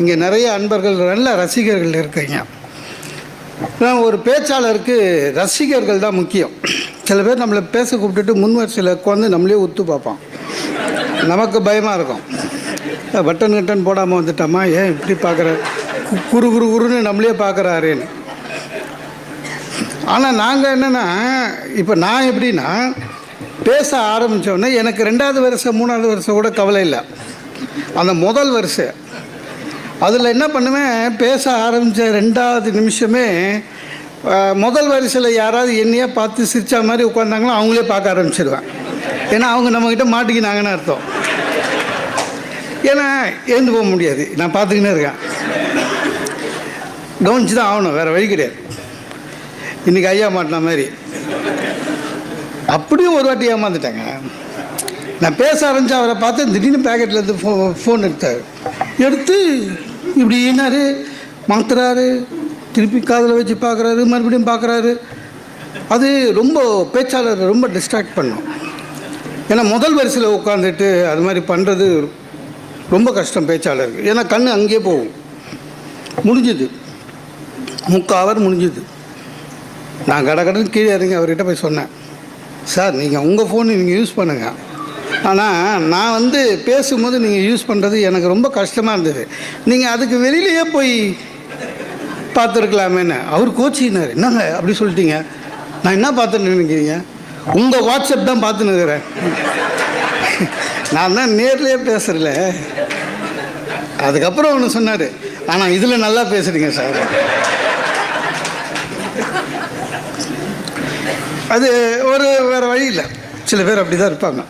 இங்கே நிறைய அன்பர்கள் நல்ல ரசிகர்கள் இருக்கீங்க. நான் ஒரு பேச்சாளருக்கு ரசிகர்கள் தான் முக்கியம். சில பேர் நம்மளை பேச கூப்பிட்டுட்டு முன் வரிசையில் உட்காந்து நம்மளே ஒத்து பார்ப்பான். நமக்கு பயமாக இருக்கும். பட்டன் கட்டன் போடாமல் வந்துட்டோமா ஏன் இப்படி பார்க்குற? குறு குறு குருன்னு நம்மளே பார்க்குறாருன்னு. ஆனால் நாங்கள் என்னென்னா இப்போ நான் எப்படின்னா பேச ஆரம்பித்தோடனே எனக்கு ரெண்டாவது வருஷம் மூணாவது வருஷம் கூட கவலை இல்லை. அந்த முதல் வருஷம் அதில் என்ன பண்ணுவேன் பேச ஆரம்பித்த ரெண்டாவது நிமிஷமே முதல் வரிசையில் யாராவது என்னையே பார்த்து சிரித்தா மாதிரி உட்காந்தாங்களோ அவங்களே பார்க்க ஆரம்பிச்சிடுவேன் ஏன்னா அவங்க நம்மக்கிட்ட மாட்டிக்கினாங்கன்னு அர்த்தம். ஏன்னா ஏந்து போக முடியாது. நான் பார்த்துக்கினே இருக்கேன். கவனிச்சு தான் ஆகணும். வேறு வழி கிடையாது. இன்றைக்கி ஐயா மாட்டின மாதிரி. அப்படியும் ஒரு வாட்டி ஏமாந்துட்டேங்க. நான் பேச ஆரம்பித்து அவரை பார்த்து திடீர்னு பேக்கெட்லேருந்து ஃபோ ஃபோன் எடுத்தார். எடுத்து இப்படி என்னாரு மாத்துறாரு திருப்பி காதில் வச்சு பார்க்குறாரு மறுபடியும் பார்க்குறாரு. அது ரொம்ப பேச்சாளர் ரொம்ப டிஸ்ட்ராக்ட் பண்ணும். ஏன்னா முதல் வரிசையில் உட்காந்துட்டு அது மாதிரி பண்ணுறது ரொம்ப கஷ்டம் பேச்சாளருக்கு. ஏன்னா கண் அங்கேயே போகும். முடிஞ்சுது. முக்கால் ஹவர் முடிஞ்சுது. நான் கடை கடன் கீழே இறங்கி அவர்கிட்ட போய் சொன்னேன். சார் நீங்கள் உங்கள் ஃபோனை நீங்கள் யூஸ் பண்ணுங்கள் ஆனால் நான் வந்து பேசும்போது நீங்கள் யூஸ் பண்ணுறது எனக்கு ரொம்ப கஷ்டமாக இருந்தது. நீங்கள் அதுக்கு வெளியிலேயே போய் பார்த்துருக்கலாமேன்னு. அவர் கோச்சினார் என்னங்க அப்படி சொல்லிட்டீங்க? நான் என்ன பார்த்துன்னு நினைக்கிறீங்க? உங்கள் வாட்ஸ்அப் தான் பார்த்துன்னு இருக்கிறேன். நான் தான் நேர்லேயே பேசுகிறல அதுக்கப்புறம் ஒன்று சொன்னார். ஆனால் இதில் நல்லா பேசுகிறீங்க சார். அது ஒரு வேறு வழி இல்லை. சில பேர் அப்படி தான் இருப்பாங்க.